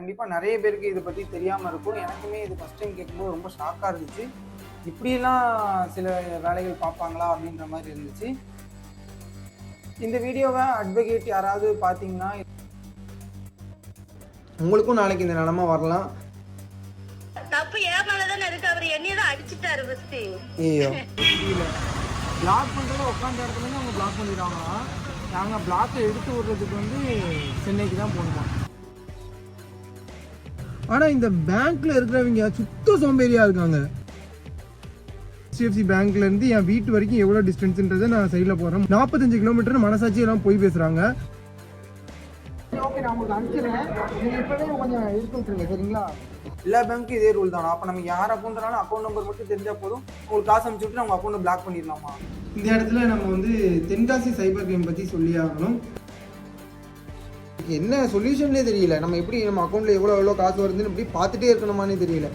கண்டிப்பாக நிறைய பேருக்கு இதை பற்றி தெரியாமல் இருக்கும். எனக்குமே இது ஃபஸ்ட் டைம் கேட்கும்போது ரொம்ப ஷாக்காக இருந்துச்சு. இப்படியெல்லாம் சில வேலைகள் பார்ப்பாங்களா அப்படின்ற மாதிரி இருந்துச்சு. இந்த வீடியோவை அட்வொகேட் யாராவது பார்த்தீங்கன்னா உங்களுக்கும் நாளைக்கு இந்த நிலமை வரலாம். தப்பு ஏன் மேலதானே இருக்கு. அவர் என்னைய தான் அடிச்சுட்டாரு ஃபர்ஸ்ட் ஐயோ. பிளாக் பண்ணுறது உட்காந்த இடத்துலேருந்து அவங்க பிளாக் பண்ணிடுறாங்களா நாங்கள் பிளாக்கை எடுத்து விடுறதுக்கு வந்து சென்னைக்கு தான் போகணுமா? ஆனால் இந்த பேங்க்ல இருக்கிறவங்க சுத்த சோம்பேறியா இருக்காங்க. HDFC பேங்க்ல இருந்து என் வீட்டு வரைக்கும் எவ்வளோ டிஸ்டன்ஸ்ன்றதை நான் சைடில் போகிறேன் நாற்பத்தஞ்சு கிலோமீட்டர் மனசாட்சி எல்லாம் போய் பேசுகிறாங்க ஓகே நான் உங்களுக்கு அனுப்பிச்சிடுறேன். நீங்கள் இப்போவே கொஞ்சம் எடுத்து சரிங்களா? எல்லா பேங்க்கும் இதே ரூல் தானா? அப்போ நம்ம யார் அக்கௌண்ட்னாலும் அக்கௌண்ட் நம்பர் மட்டும் தெரிஞ்சால் போதும். உங்களுக்கு காசு அனுப்பிச்சு விட்டு அவங்க அக்கௌண்ட்டை பிளாக் பண்ணிடலாமா? இந்த இடத்துல நம்ம வந்து தென்காசி சைபர் கிரைம் பற்றி சொல்லி ஆகணும். என்ன சொல்யூஷன்லேயே தெரியல. நம்ம எப்படி நம்ம அக்கௌண்ட்ல எவ்வளோ எவ்வளோ காசு வருதுன்னு இப்படி பார்த்துட்டே இருக்கணுமானே தெரியல.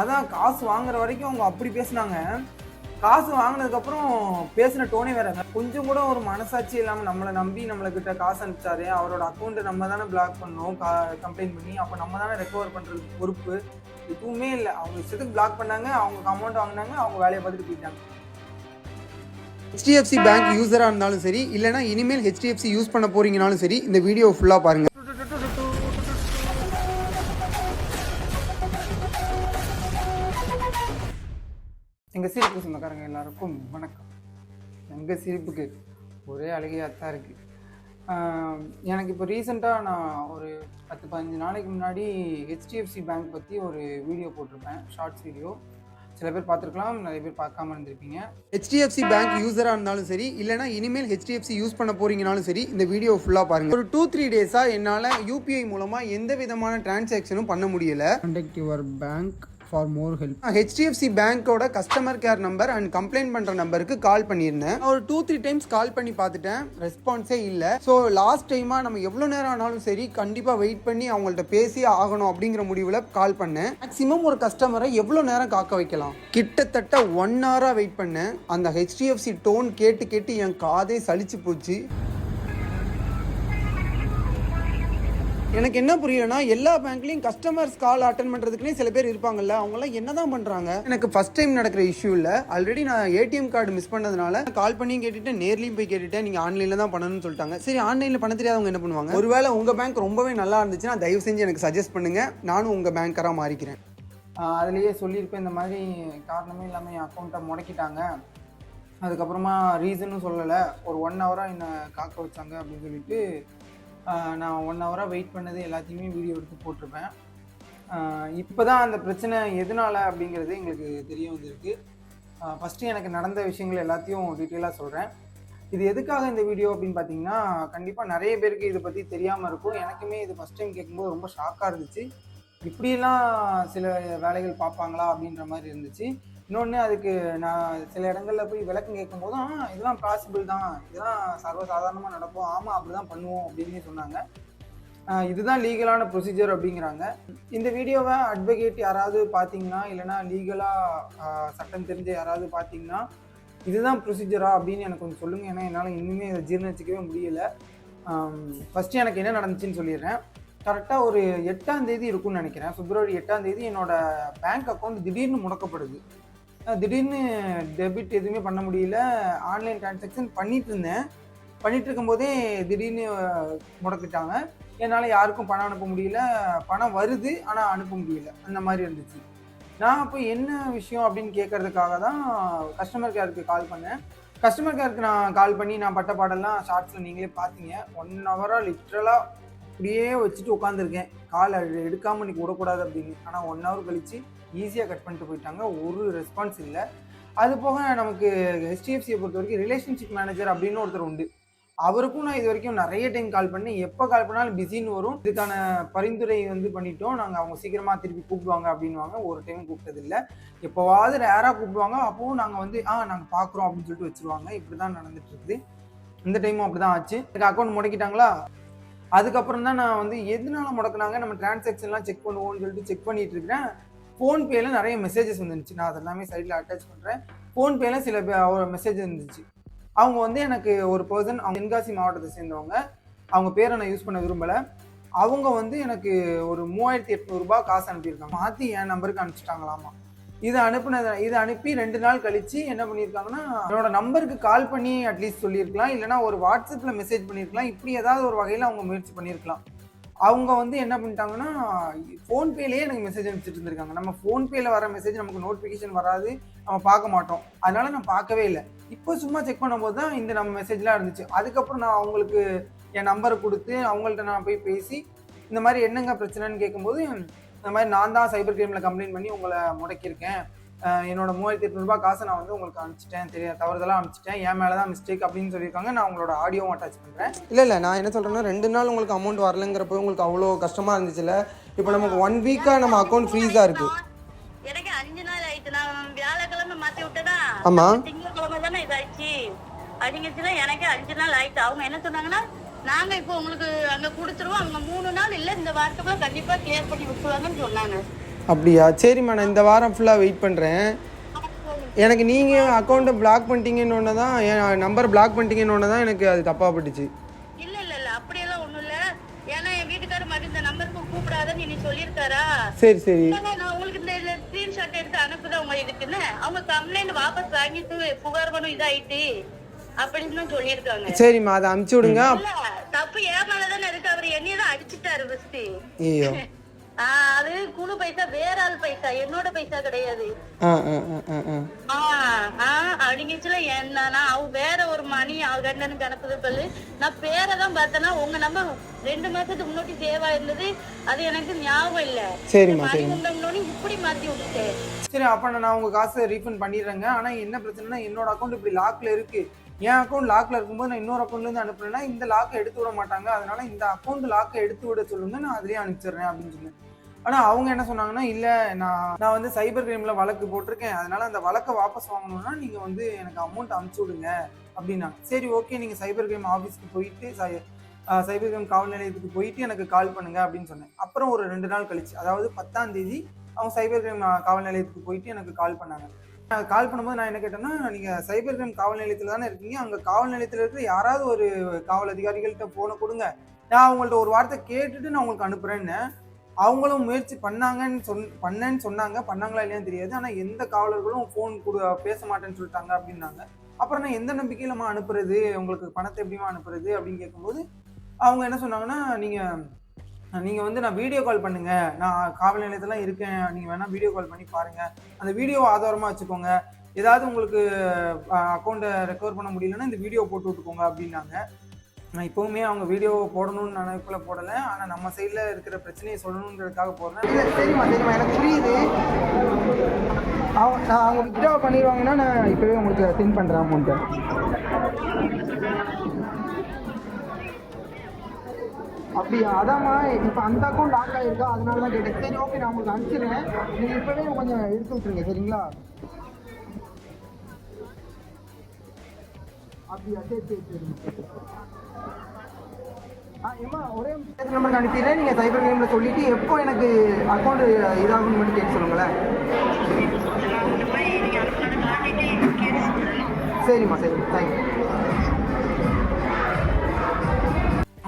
அதான் காசு வாங்குற வரைக்கும் அவங்க அப்படி பேசுனாங்க. காசு வாங்கினதுக்கப்புறம் பேசின டோனே வேற. கொஞ்சம் கூட ஒரு மனசாட்சி இல்லாமல் நம்மளை நம்பி நம்மளுக்கிட்ட காசு அனுப்பிச்சாரு. அவரோட அக்கௌண்ட்டை நம்ம தானே பிளாக் பண்ணோம் கா கம்ப்ளைண்ட் பண்ணி அப்போ நம்ம தானே ரெக்கவர் பண்ணுறதுக்கு பொறுப்பு. எதுவுமே இல்லை. அவங்க இஷ்டத்துக்கு பிளாக் பண்ணாங்க அவங்க அமௌண்ட் வாங்கினாங்க அவங்க வேலையை பார்த்துட்டு போயிட்டாங்க. ஹெச்டிஎஃப்சி பேங்க் யூஸராக இருந்தாலும் சரி இல்லைனா இனிமேல் ஹெச்டிஎஃப்சி யூஸ் பண்ண போறீங்கனாலும் சரி இந்த வீடியோ ஃபுல்லாக பாருங்க. எங்கள் சிரிப்பு சொந்தக்காரங்க எல்லாருக்கும் வணக்கம். எங்கள் சிரிப்புக்கு ஒரே அழுகையாக தான் இருக்குது எனக்கு இப்போ ரீசெண்டாக நான் ஒரு பத்து பதினஞ்சு நாளைக்கு முன்னாடி ஹெச்டிஎஃப்சி பேங்க் பற்றி ஒரு வீடியோ போட்டிருப்பேன் ஷார்ட்ஸ் வீடியோ சில பேர் பார்த்துருக்கலாம் நிறைய பேர் பார்க்காம இருந்திருப்பீங்க. ஹெச்டிஎஃப்சி பேங்க் யூஸராக இருந்தாலும் சரி இல்லைனா இனிமேல் ஹெச்டிஎஃப்சி யூஸ் பண்ண போறீங்கனாலும் சரி இந்த வீடியோ ஃபுல்லாக பாருங்க. ஒரு டூ த்ரீ டேஸாக என்னால் யூபிஐ மூலமாக எந்த விதமான டிரான்சாக்ஷனும் பண்ண முடியல. Contact your bank for more help HDFC பேங்க்கோட customer care number and complaint பண்ணுற நம்பருக்கு கால் பண்ணியிருந்தேன். ஒரு டூ த்ரீ டைம்ஸ் கால் பண்ணி பார்த்துட்டேன். ரெஸ்பான்ஸே இல்லை. ஸோ லாஸ்ட் டைமாக நம்ம எவ்வளோ நேரம் ஆனாலும் சரி கண்டிப்பாக வெயிட் பண்ணி அவங்கள்ட்ட பேசியே ஆகணும் அப்படிங்கிற முடிவில் கால் பண்ணேன். மேக்ஸிமம் ஒரு கஸ்டமரை எவ்வளோ நேரம் காக்க வைக்கலாம்? கிட்டத்தட்ட ஒன் ஹவராக வெயிட் பண்ணேன். அந்த ஹெச்டிஎஃப்சி டோன் கேட்டு கேட்டு என் காதே சளிச்சு போச்சு. எனக்கு என்ன புரியலனா எல்லா பேங்க்லயும் கஸ்டமர்ஸ் கால் அட்டன் பண்றதுக்குனே சில பேர் இருப்பாங்கல்ல அவங்கலாம் என்னதான் பண்றாங்க? எனக்கு ஃபர்ஸ்ட் டைம் நடக்கிற இஷ்யூ இல்ல. ஆல்ரெடி நான் ஏடிஎம் கார்டு மிஸ் பண்ணதுனால கால் பண்ணி கேட்டுட்டு நேர்லயும் போய் கேட்டுட்டேன் நீங்க ஆன்லைன்ல தான் பண்ணணும்னு சொல்லிட்டாங்க. சரி ஆன்லைன்ல பண்ண தெரியாதவங்க என்ன பண்ணுவாங்க? ஒருவேளை உங்க பேங்க் ரொம்பவே நல்லா இருந்துச்சுன்னா தயவு செஞ்சு எனக்கு சஜஸ்ட் பண்ணுங்க. நானும் உங்க பேங்கரா மாறிக்கிறேன். அதுலேயே சொல்லியிருப்பேன் இந்த மாதிரி காரணமே இல்லாமல் என் அக்கௌண்ட்டை முடக்கிட்டாங்க. அதுக்கப்புறமா ரீசனும் சொல்லலை. ஒரு ஒன் ஹவராக என்னை காக்க வச்சாங்க அப்படின்னு சொல்லிட்டு நான் ஒன் ஹவராக வெயிட் பண்ணது எல்லாத்தையுமே வீடியோ எடுத்து போட்டிருப்பேன். இப்போ தான் அந்த பிரச்சனை எதனால அப்படிங்கிறது எங்களுக்கு தெரிய வந்திருக்கு. ஃபஸ்ட்டு எனக்கு நடந்த விஷயங்கள் எல்லாத்தையும் டீட்டெயிலாக சொல்கிறேன் இது எதுக்காக இந்த வீடியோ அப்படின்னு பார்த்தீங்கன்னா கண்டிப்பாக நிறைய பேருக்கு இதை பற்றி தெரியாமல் இருக்கும். எனக்குமே இது ஃபஸ்ட் டைம் கேட்கும்போது ரொம்ப ஷாக்காக இருந்துச்சு. இப்படியெல்லாம் சில வேலைகள் பார்ப்பாங்களா அப்படின்ற மாதிரி இருந்துச்சு. இன்னொன்று அதுக்கு நான் சில இடங்களில் போய் விளக்கம் கேட்கும் போதும் "ஆ, இதெல்லாம் பாசிபிள் தான். இதெல்லாம் சர்வசாதாரணமாக நடப்போம் ஆமாம் அப்படி தான் பண்ணுவோம் அப்படின்னு சொன்னாங்க. இதுதான் லீகலான ப்ரொசீஜர் அப்படிங்கிறாங்க. இந்த வீடியோவை அட்வொகேட் யாராவது பார்த்தீங்கன்னா இல்லைனா லீகலாக சட்டம் தெரிஞ்ச யாராவது பார்த்தீங்கன்னா இதுதான் ப்ரொசீஜரா அப்படின்னு எனக்கு கொஞ்சம் சொல்லுங்கள் ஏன்னா என்னால் இன்னுமே இதை ஜீர்ணிச்சிக்கவே முடியல. ஃபஸ்ட்டு எனக்கு என்ன நடந்துச்சுன்னு சொல்லிடுறேன். கரெக்டாக ஒரு எட்டாம் தேதி இருக்கும்னு நினைக்கிறேன். பிப்ரவரி எட்டாம் தேதி என்னோட பேங்க் அக்கௌண்ட் திடீர்னு முடக்கப்படுது. திடீர்னு டெபிட் எதுவுமே பண்ண முடியல. ஆன்லைன் டிரான்சாக்ஷன் பண்ணிட்டு இருந்தேன். பண்ணிட்டு இருக்கும்போதே திடீர்னு முடக்கிட்டாங்க. என்னால் யாருக்கும் பணம் அனுப்ப முடியல. பணம் வருது ஆனால் அனுப்ப முடியல. அந்த மாதிரி இருந்துச்சு. நான் அப்போ என்ன விஷயம் அப்படின்னு கேட்கறதுக்காக தான் கஸ்டமர் கேருக்கு கால் பண்ணேன். கஸ்டமர் கேருக்கு நான் கால் பண்ணி நான் பட்ட பாடெல்லாம் ஷார்ட்ஸில் நீங்களே பார்த்தீங்க ஒன் ஹவராக லிட்ரலாக அப்படியே வச்சுட்டு உட்காந்துருக்கேன் கால் எடுக்காமல் இன்னைக்கு விடக்கூடாது அப்படின்னு. ஆனால் ஒன் ஹவர் கழிச்சு ஈஸியாக கட் பண்ணிட்டு போயிட்டாங்க. ஒரு ரெஸ்பான்ஸ் இல்லை. அது போக நமக்கு ஹெச்டிஎஃப்சியை பொறுத்த வரைக்கும் ரிலேஷன்ஷிப் மேனேஜர் அப்படின்னு ஒருத்தர் உண்டு. அவருக்கும் நான் இது வரைக்கும் நிறைய டைம் கால் பண்ணி எப்போ கால் பண்ணாலும் பிஸின்னு வரும். இதுக்கான பரிந்துரை வந்து பண்ணிட்டோம். நாங்கள் அவங்க சீக்கிரமாக திருப்பி கூப்பிடுவாங்க அப்படின்வாங்க ஒரு டைம் கூப்பிட்டதில்ல எப்போவாவது ரேராக கூப்பிடுவாங்க. அப்போவும் நாங்கள் வந்து ஆ நாங்கள் பார்க்குறோம் அப்படின்னு சொல்லிட்டு வச்சுருவாங்க. இப்படி தான் நடந்துட்டு இருக்குது. இந்த டைமும் அப்படி தான் ஆச்சு. எனக்கு அக்கௌண்ட் முடக்கிட்டாங்களா? அதுக்கப்புறம் தான் நான் வந்து எதனால முடக்குனாங்க? நம்ம டிரான்சாக்ஷன்லாம் செக் பண்ணுவோம்னு சொல்லிட்டு செக் பண்ணிட்டு இருக்கிறேன். ஃபோன்பேல நிறைய மெசேஜஸ் வந்துருந்துச்சு. நான் அதெல்லாமே சைடில் அட்டாச் பண்ணுறேன் ஃபோன்பேல சில மெசேஜ் இருந்துச்சு அவங்க வந்து எனக்கு ஒரு பர்சன் அவங்க தென்காசி மாவட்டத்தை சேர்ந்தவங்க. அவங்க பேரை நான் யூஸ் பண்ண விரும்பலை. அவங்க வந்து எனக்கு ஒரு மூவாயிரத்தி எட்நூறுபா காசு அனுப்பியிருக்காங்க. மாற்றி என் நம்பருக்கு அனுப்பிச்சிட்டாங்களாமா. இதை அனுப்புனது இதை அனுப்பி ரெண்டு நாள் கழித்து என்ன பண்ணியிருக்காங்கன்னா என்னோட நம்பருக்கு கால் பண்ணி அட்லீஸ்ட் சொல்லியிருக்கலாம். இல்லைனா ஒரு வாட்ஸ்அப்பில் மெசேஜ் பண்ணியிருக்கலாம். இப்படி ஏதாவது ஒரு வகையில் அவங்க முயற்சி பண்ணியிருக்கலாம். அவங்க வந்து என்ன பண்ணிட்டாங்கன்னா ஃபோன்பேலேயே எனக்கு மெசேஜ் அனுப்பிச்சிட்டு இருந்திருக்காங்க. நம்ம ஃபோன்பேல வர மெசேஜ் நமக்கு நோட்டிஃபிகேஷன் வராது நம்ம பார்க்க மாட்டோம். அதனால நான் பார்க்கவே இல்லை. இப்போ சும்மா செக் பண்ணும்போது தான் இந்த நம்ம மெசேஜ்லாம் இருந்துச்சு. அதுக்கப்புறம் நான் அவங்களுக்கு என் நம்பரை கொடுத்து அவங்கள்ட்ட நான் போய் பேசி இந்த மாதிரி என்னங்க பிரச்சனைன்னு கேட்கும்போது இந்த மாதிரி நான் தான் சைபர் கிரைமில் கம்ப்ளைண்ட் பண்ணி உங்களை முடக்கியிருக்கேன். என்னோட மூவாயிரத்தி எட்நூறுபா காசை நான் வந்து உங்களுக்கு அனுப்பிச்சிட்டேன். தெரிய தவறுதலாக அனுப்பிச்சிட்டேன். என் மேலே தான் மிஸ்டேக் அப்படின்னு சொல்லியிருக்காங்க. நான் உங்களோட ஆடியோவும் அட்டாச் பண்ணுறேன் இல்லை இல்லை நான் என்ன சொல்கிறேன்னா ரெண்டு நாள் உங்களுக்கு அமௌண்ட் வரலங்கிறப்போ உங்களுக்கு அவ்வளோ கஷ்டமாக இருந்துச்சுல்ல இப்போ நமக்கு ஒன் வீக்காக நம்ம அக்கௌண்ட் ஃப்ரீஸாக இருக்குது எனக்கு அஞ்சு நாள் ஆயிடுச்சு நான் வியாழக்கிழமை மாத்தி விட்டேனா? ஆமா. திங்கட்கிழமை தானே இதாச்சு அப்படிங்கிறதுல எனக்கு அஞ்சு நாள் ஆயிடுச்சு அவங்க என்ன சொன்னாங்கன்னா நாங்க இப்போ உங்களுக்கு அங்க கொடுத்துருவோம். அவங்க மூணு நாள் இல்ல இந்த வாரத்துக்குள்ள கண்டிப்பா கிளியர் பண்ணி விட்டுருவாங்கன்னு சொன்னாங்க. அப்படியா? சரிம்மா நான் இந்த வாரம் ஃபுல்லாக வெயிட் பண்ணுறேன் எனக்கு நீங்கள் அக்கௌண்ட்டை பிளாக் பண்ணிட்டீங்கன்னு தான் என் நம்பர் பிளாக் பண்ணிட்டீங்கன்னு தான் எனக்கு அது தப்பாக பட்டுச்சு இல்ல இல்ல இல்ல அப்படியெல்லாம் ஒண்ணும் இல்ல. ஏன்னா என் வீட்டுக்காரர் மாதிரி இந்த நம்பருக்கு கூப்பிடாதன்னு நீ சொல்லியிருக்காரா? சரி சரி. நான் உங்களுக்கு இந்த ஸ்கிரீன்ஷாட் எடுத்து அனுப்புதான் உங்க இதுக்குன்னு அவங்க கம்ப்ளைண்ட் வாபஸ் வாங்கிட்டு புகார் பண்ணும் இதாயிட்டு அப்படின்னு தான் சொல்லியிருக்காங்க. சரிம்மா அதை அமுச்சு விடுங்க. தப்பு ஏன் மேலதானே இருக்கு. அவர் என்னையதான் அடிச்சுட்டாரு ஃபர்ஸ்ட் ஐயோ. அது குழு பைசா வேற ஆள் பைசா என்னோட பைசா கிடையாது. ஆ ஆ ஆ ஆ ஆ. ஆஹ் ஆஹ் அப்படிங்கச்சுல என்னன்னா அவ வேற ஒரு மணி அவ கண்டனுக்கு அனுப்புது சொல்லு நான் பேரை தான் பார்த்தேன்னா உங்க நம்பர் ரெண்டு மாசத்துக்கு முன்னாடி சேவா இருந்தது அது எனக்கு ஞாபகம் இல்ல. சரிம்மா மணி இப்படி மாத்தி விட்டுட்டேன் சரி அப்போ நான் உங்கள் காசை ரீஃபண்ட் பண்ணிடுறேங்க. ஆனால் என்ன பிரச்சனைனா என்னோட அக்கௌண்ட் இப்படி லாக்ல இருக்கு. என் அக்கௌண்ட் லாக்ல இருக்கும்போது நான் இன்னொரு அக்கௌண்ட்லேருந்து அனுப்புறேன்னா இந்த லாக்கை எடுத்து விட மாட்டாங்க. அதனால இந்த அக்கௌண்ட் லாக்கை எடுத்து விட சொல்லுங்க நான் அதுலேயே அனுப்பிச்சிடுறேன் அப்படின்னு சொன்னேன் ஆனால் அவங்க என்ன சொன்னாங்கன்னா இல்லை நான் நான் வந்து சைபர் கிரைமில் வழக்கு போட்டிருக்கேன். அதனால அந்த வழக்கை வாபஸ் வாங்கணும்னா நீங்கள் வந்து எனக்கு அமௌண்ட் அனுப்பிச்சி விடுங்க. அப்படின்னா சரி ஓகே நீங்கள் சைபர் கிரைம் ஆஃபீஸ்க்கு போயிட்டு சை- சைபர் கிரைம் காவல் நிலையத்துக்கு போயிட்டு எனக்கு கால் பண்ணுங்க. அப்படின்னு சொன்னேன். அப்புறம் ஒரு ரெண்டு நாள் கழிச்சு அதாவது பத்தாம் தேதி அவங்க சைபர் கிரைம் காவல் நிலையத்துக்கு போயிட்டு எனக்கு கால் பண்ணாங்க. கால் பண்ணும்போது நான் என்ன கேட்டேன்னா நீங்கள் சைபர் கிரைம் காவல் நிலையத்தில் தானே இருக்கீங்க? அங்கே காவல் நிலையத்தில் இருக்கிற யாராவது ஒரு காவல் அதிகாரிகள்கிட்ட ஃபோனை கொடுங்க. நான் அவங்கள்ட்ட ஒரு வார்த்தை கேட்டுட்டு நான் உங்களுக்கு அனுப்புகிறேன்னு அவங்களும் முயற்சி பண்ணாங்கன்னு சொன் பண்ணேன்னு சொன்னாங்க பண்ணாங்களா இல்லையான்னு தெரியாது. ஆனால் எந்த காவலர்களும் ஃபோன் கொடு பேச மாட்டேன்னு சொல்லிட்டாங்க அப்படின்னாங்க. அப்புறம் நான் எந்த நம்பிக்கையிலமா அனுப்புறது? உங்களுக்கு பணத்தை எப்படிமா அனுப்புறது? அப்படின்னு கேட்கும்போது அவங்க என்ன சொன்னாங்கன்னா நீங்கள் நீங்கள் வந்து நான் வீடியோ கால் பண்ணுங்க. நான் காவல் நிலையத்தில் இருக்கேன். நீங்கள் வேணால் வீடியோ கால் பண்ணி பாருங்கள் அந்த வீடியோவை ஆதாரமாக வச்சுக்கோங்க. ஏதாவது உங்களுக்கு அக்கௌண்ட்டை ரெக்கவர் பண்ண முடியலன்னா இந்த வீடியோ போட்டு விட்டுக்கோங்க அப்படின்னாங்க. நான் இப்போவுமே அவங்க வீடியோ போடணும்னு நினைப்பில் போடலை. ஆனால் நம்ம சைடில் இருக்கிற பிரச்சனையை சொல்லணுன்றதுக்காக போடுறேன். இல்லை சரிம்மா சரிம்மா எனக்கு புரியுது. அவங்க நான் அவங்க வித்ட்ரா பண்ணிடுவாங்கன்னா நான் இப்போவே உங்களுக்கு சென்ட் பண்ணுறேன் அமௌண்ட்டை அப்படியா? அதாம்மா இப்போ அந்த அக்கௌண்ட் லாக் ஆகிருக்கா அதனால தான் கேட்டேன். சரி ஓகே நான் உங்களுக்கு அனுப்பிச்சிடுறேன். நீங்கள் இப்போவே கொஞ்சம் எடுத்து விட்ருங்க சரிங்களா? அப்படியா சரி சரி சரி ஆ ஏம்மா ஒரே சைபர் நம்பருக்கு அனுப்பிடுறேன் நீங்கள் சைபர் நேமில் சொல்லிவிட்டு எப்போ எனக்கு அக்கௌண்ட் இதாகும்னு மட்டும் கேட்டு சொல்லுங்களேன். சரிம்மா சரி. தேங்க்யூ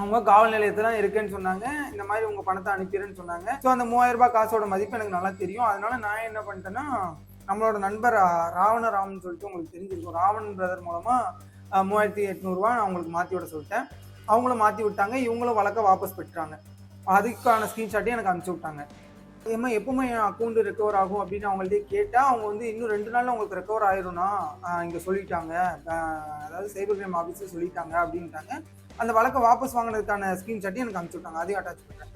அவங்க காவல் நிலையத்தில் இருக்குன்னு சொன்னாங்க. இந்த மாதிரி உங்கள் பணத்தை அனுப்பிடுறேன்னு சொன்னாங்க. ஸோ அந்த மூவாயிரம் ரூபாய் காசோட மதிப்பு எனக்கு நல்லா தெரியும். அதனால நான் என்ன பண்ணிட்டேன்னா நம்மளோட நண்பர் ராவண ராமன் சொல்லிட்டு உங்களுக்கு தெரிஞ்சிருக்கும். ராவணன் பிரதர் மூலமாக மூவாயிரத்தி எட்நூறுவா நான் அவங்களுக்கு மாற்றி விட சொல்லிட்டேன். அவங்களும் மாற்றி விட்டாங்க. இவங்களும் வழக்க வாபஸ் பெற்றாங்க. அதுக்கான ஸ்க்ரீன்ஷாட்டையும் எனக்கு அனுப்பிச்சி விட்டாங்க. ஏமா எப்போவுமே என் அக்கௌண்ட் ரெக்கவர் ஆகும் அப்படின்னு அவங்கள்ட்டே கேட்டால் அவங்க வந்து இன்னும் ரெண்டு நாளில் உங்களுக்கு ரெக்கவர் ஆயிரும்னா இங்கே சொல்லிட்டாங்க. அதாவது சைபர் கிரைம் ஆஃபீஸில் சொல்லிட்டாங்க அப்படின்ட்டாங்க. அந்த வழக்கை வாபஸ் வாங்கினதுக்கான ஸ்க்ரீன்ஷாட்டையும் எனக்கு அனுப்பிச்சி விட்டாங்க. அதையும் அட்டாச் பண்ணுறேன்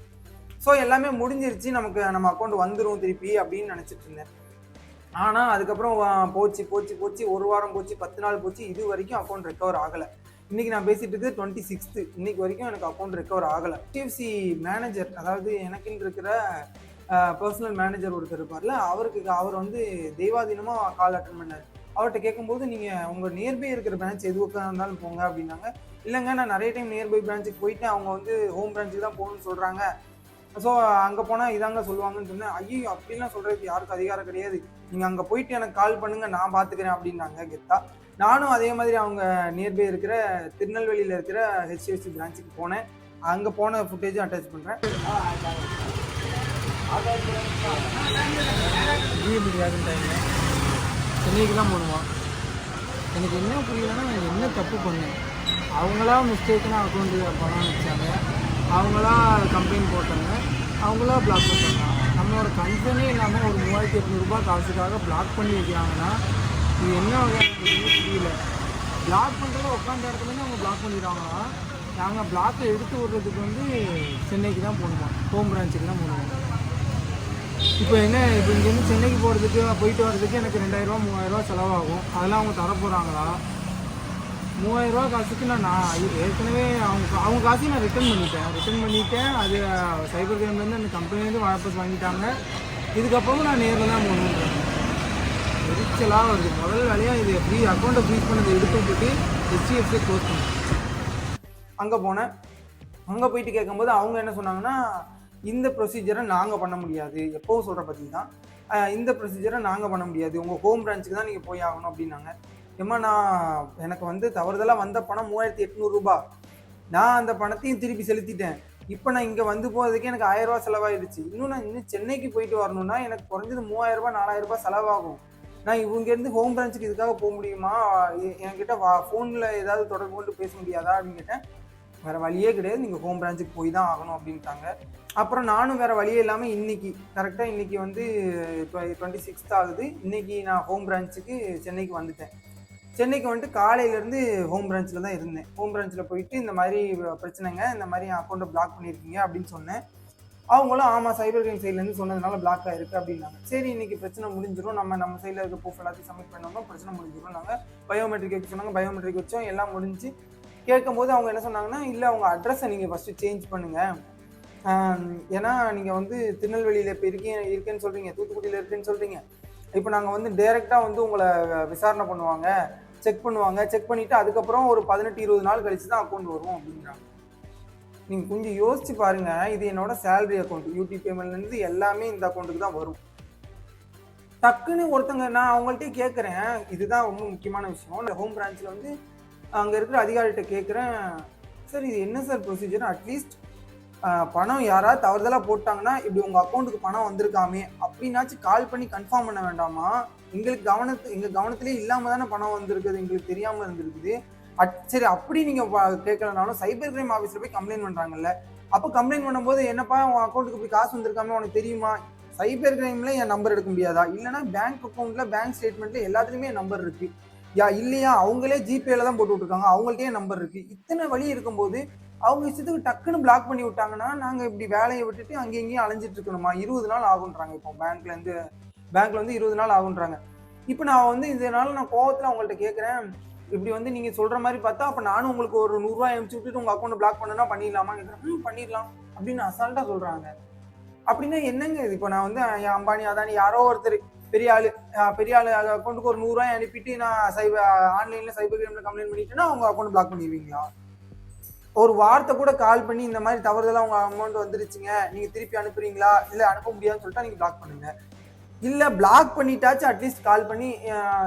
ஸோ எல்லாமே முடிஞ்சிருச்சு. நமக்கு நம்ம அக்கௌண்ட் வந்துடும் திருப்பி அப்படின்னு நினச்சிட்டு இருந்தேன். ஆனால் அதுக்கப்புறம் போச்சு போச்சு போச்சு ஒரு வாரம் போச்சு பத்து நாள் போச்சு இது வரைக்கும் அக்கௌண்ட் ரெக்கவர் ஆகலை. இன்னைக்கு நான் பேசிட்டு இருக்கிறது டுவெண்ட்டி சிக்ஸ்த்து இன்னைக்கு வரைக்கும் எனக்கு அக்கௌண்ட் ரெக்கவர் ஆகலை. டிஎஃப்சி மேனேஜர் அதாவது எனக்குன்னு இருக்கிற பர்சனல் மேனேஜர் ஒருத்தர் இருப்பார்ல அவருக்கு அவர் வந்து தெய்வாதீனமாக கால் அட்டன் பண்ணார். அவர்கிட்ட கேட்கும்போது நீங்கள் உங்கள் நியர்பை இருக்கிற பிரான்ச் எதுவாக இருந்தாலும் போங்க அப்படின்னாங்க. இல்லைங்க நான் நிறைய டைம் நியர்பை பிரான்ச்சுக்கு போயிட்டு அவங்க வந்து ஹோம் பிரான்ச்சுக்கு தான் போகணும்னு சொல்கிறாங்க ஸோ அங்கே போனால் இதாங்க சொல்லுவாங்கன்னு சொன்னேன். ஐயோ அப்படிலாம் சொல்கிறதுக்கு யாருக்கும் அதிகாரம் கிடையாது. நீங்கள் அங்கே போயிட்டு எனக்கு கால் பண்ணுங்கள் நான் பார்த்துக்கிறேன் அப்படின்னாங்க கெத்தா. நானும் அதே மாதிரி அவங்க நியர்பை இருக்கிற திருநெல்வேலியில் இருக்கிற ஹெச்டிஎஃப்சி பிரான்ச்சுக்கு போனேன். அங்கே போன ஃபுட்டேஜும் அட்டாச் பண்ணுறேன் டைமில் சென்னைக்கு தான் போடுவான் எனக்கு என்ன புரியலன்னா நான் என்ன தப்பு பண்ணேன்? அவங்களா மிஸ்டேக்குன்னு அக்கௌண்ட்டு பணம் வச்சாங்க அவங்களாம் கம்ப்ளைண்ட் போட்டாங்க. அவங்களாம் பிளாக் பண்ணாங்க நம்மளோட கன்சர்னே இல்லாமல் ஒரு மூவாயிரத்தி எட்நூறுபா காசுக்காக பிளாக் பண்ணி வைக்கிறாங்கன்னா இது என்ன வகையான தெரியல பிளாக் பண்ணுறத உட்காந்த இடத்துலேருந்து அவங்க பிளாக் பண்ணிடுறாங்கன்னா நாங்கள் பிளாக்கை எடுத்து விடுறதுக்கு வந்து சென்னைக்கு தான் போகணுமா? ஹோம் பிரான்ச்சுக்கு தான் போகணுமா? இப்போ என்ன இப்போ இங்கேருந்து சென்னைக்கு போகிறதுக்கு போயிட்டு வர்றதுக்கு எனக்கு ரெண்டாயிரரூவா மூவாயிரரூவா செலவாகும். அதெல்லாம் அவங்க தர போகிறாங்களா மூவாயிரரூவா காசுக்கு நான் நான் ஏற்கனவே அவங்க அவங்க காசையும் நான் ரிட்டர்ன் பண்ணிட்டேன். ரிட்டர்ன் பண்ணிட்டேன். அது சைபர் கிரைம்லேருந்து அந்த கம்பெனிலேருந்து வாபஸ் வாங்கிட்டாங்க. இதுக்கப்புறமும் நான் நேரில் தான் போகணுன்றேன் எரிச்சலாக வருது. முதல் வேலையாக இது ஃப்ரீ அக்கௌண்ட்டை ஃப்ரீஸ் பண்ணது எடுத்து விட்டுட்டு ஹெச்டிஎஃப்சி க்ளோஸ் பண்ணேன். அங்கே போனேன். அங்கே போயிட்டு கேட்கும்போது அவங்க என்ன சொன்னாங்கன்னா இந்த ப்ரொசீஜரை நாங்கள் பண்ண முடியாது. எப்போவும் சொல்கிற பற்றி தான் இந்த ப்ரொசீஜரை நாங்கள் பண்ண முடியாது. உங்கள் ஹோம் பிரான்ச்சுக்கு தான் நீங்கள் போய் ஆகணும் அப்படின்னாங்க. ஏம்மா நான் எனக்கு வந்து தவறுதலாக வந்த பணம் மூவாயிரத்தி எட்நூறுரூபா நான் அந்த பணத்தையும் திருப்பி செலுத்திட்டேன். இப்போ நான் இங்கே வந்து போகிறதுக்கே எனக்கு ஆயிரரூபா செலவாயிடுச்சு இன்னும் நான் இன்னும் சென்னைக்கு போயிட்டு வரணும்னா எனக்கு குறைஞ்சது மூவாயிரம் நாலாயிரரூபா செலவாகும். நான் இவங்கேருந்து ஹோம் பிரான்ச்சுக்கு இதுக்காக போக முடியுமா? என்கிட்ட வா ஃபோனில் ஏதாவது தொடர்பு கொண்டு பேச முடியாதா அப்படின்னு கேட்டேன். வேறு வழியே கிடையாது. நீங்கள் ஹோம் பிரான்ச்சுக்கு போய் தான் ஆகணும் அப்படின்ட்டாங்க. அப்புறம் நானும் வேறு வழியே இல்லாமல் இன்றைக்கி கரெக்டாக இன்றைக்கி வந்து டுவெண்ட்டி சிக்ஸ்த் ஆகுது. இன்றைக்கி நான் ஹோம் பிரான்ச்சுக்கு சென்னைக்கு வந்துட்டேன். சென்னைக்கு வந்துட்டு காலையிலேருந்து ஹோம் பிரான்ச்சில் தான் இருந்தேன். ஹோம் பிரான்ச்சில் போயிட்டு இந்த மாதிரி பிரச்சனைங்க இந்த மாதிரி என் அக்கௌண்ட்டை பிளாக் பண்ணியிருக்கீங்க அப்படின்னு சொன்னேன். அவங்களும் ஆமாம் சைபர் கிரைம் சைட்லேருந்து சொன்னதுனால பிளாக் ஆயிருக்கு அப்படின்னாங்க. சரி இன்னைக்கு பிரச்சனை முடிஞ்சிடும் நம்ம நம்ம சைடில் இருக்க ப்ரூஃப் எல்லாத்தையும் சப்மிட் பண்ணோம்னா பிரச்சனை முடிஞ்சிடும் நாங்கள் பயோமெட்ரிக் வைக்க சொன்னாங்க பயோமெட்ரிக் வச்சோம் எல்லாம் முடிஞ்சு கேட்கும்போது அவங்க என்ன சொன்னாங்கன்னா இல்லை அவங்க அட்ரஸை நீங்கள் ஃபஸ்ட்டு சேஞ்ச் பண்ணுங்கள் ஏன்னா நீங்கள் வந்து திருநெல்வேலியில் இப்போ இருக்கீங்க இருக்கேன்னு சொல்கிறீங்க தூத்துக்குடியில் இருக்குன்னு சொல்கிறீங்க இப்போ நாங்கள் வந்து டைரெக்டாக வந்து உங்களை விசாரணை பண்ணுவாங்க. செக் பண்ணுவாங்க. செக் பண்ணிவிட்டு அதுக்கப்புறம் ஒரு பதினெட்டு இருபது நாள் கழிச்சு தான் அக்கௌண்ட் வரும் அப்படிங்கிறாங்க நீங்கள் கொஞ்சம் யோசிச்சு பாருங்கள் இது என்னோட சேலரி அக்கௌண்ட் யூடியூப் பேமெண்ட்லேருந்து எல்லாமே இந்த அக்கௌண்ட்டுக்கு தான் வரும். டக்குன்னு ஒருத்தங்க நான் அவங்கள்ட்டே கேட்குறேன் இதுதான் ரொம்ப முக்கியமான விஷயம். இந்த ஹோம் பிரான்ச்சில் வந்து அங்கே இருக்கிற அதிகாரிகிட்ட கேட்குறேன் சார் இது என்ன சார் ப்ரொசீஜர் அட்லீஸ்ட் பணம் யாராவது தவறுதலாக போட்டாங்கன்னா இப்படி உங்கள் அக்கௌண்ட்டுக்கு பணம் வந்திருக்காமே அப்படின்னாச்சும் கால் பண்ணி கன்ஃபார்ம் பண்ண வேண்டாமா? எங்களுக்கு கவனத்து எங்கள் கவனத்திலே இல்லாமல் தானே பணம் வந்திருக்குது எங்களுக்கு தெரியாமல் இருந்திருக்குது. அட் சரி அப்படி நீங்கள் கேட்கலனாலும் சைபர் கிரைம் ஆஃபீஸில் போய் கம்ப்ளைண்ட் பண்ணுறாங்கல்ல அப்போ கம்ப்ளைண்ட் பண்ணும்போது என்னப்பா உன் அக்கௌண்ட்டுக்கு இப்படி காசு வந்திருக்காமே உனக்கு தெரியுமா? சைபர் கிரைமில் என் நம்பர் எடுக்க முடியாதா? இல்லைனா பேங்க் அக்கௌண்ட்டில் பேங்க் ஸ்டேட்மெண்ட்டில் எல்லாத்துலேயுமே என் நம்பர் இருக்குது யா இல்லையா? அவங்களே ஜிபேல தான் போட்டு விட்டுருக்காங்க அவங்கள்ட்டே நம்பர் இருக்கு. இத்தனை வழி இருக்கும்போது அவங்க இஷ்டத்துக்கு டக்குன்னு பிளாக் பண்ணி விட்டாங்கன்னா நாங்கள் இப்படி வேலையை விட்டுட்டு அங்கேயும் இங்கேயும் அலைஞ்சிட்டு இருக்கணுமா? இருபது நாள் ஆகுன்றாங்க இப்போ. பேங்க்ல இருந்து பேங்க்ல வந்து இருபது நாள் ஆகுன்றாங்க இப்போ நான் வந்து இதனால நான் கோவத்தில் அவங்கள்ட்ட கேட்குறேன். இப்படி வந்து நீங்க சொல்ற மாதிரி பார்த்தா அப்ப நானும் உங்களுக்கு ஒரு நூறுரூவா அனுப்பிச்சு விட்டுட்டு உங்க அக்கௌண்ட் பிளாக் பண்ணனா பண்ணிடலாமா கேட்குறேன். ம் பண்ணிடலாம் அப்படின்னு அசால்ட்டா சொல்றாங்க. அப்படின்னா என்னங்க இது? இப்போ நான் வந்து அம்பானி அதானி யாரோ ஒருத்தர் பெரிய ஆளு பெரிய ஆளு அக்கௌண்ட்டுக்கு ஒரு நூறுரூவா அனுப்பிட்டு நான் சைபர் ஆன்லைன்ல சைபர் கிரைம்ல கம்ப்ளைண்ட் பண்ணிட்டேன்னா அவங்க அக்கௌண்ட் பிளாக் பண்ணிடுவீங்களா? ஒரு வார்த்தை கூட கால் பண்ணி இந்த மாதிரி தவறுதெல்லாம் உங்க அமௌண்ட் வந்துருச்சுங்க நீங்க திருப்பி அனுப்புறீங்களா? இல்ல அனுப்ப முடியாதுன்னு சொல்லிட்டா நீங்க பிளாக் பண்ணுங்க. இல்ல பிளாக் பண்ணிட்டாச்சும் அட்லீஸ்ட் கால் பண்ணி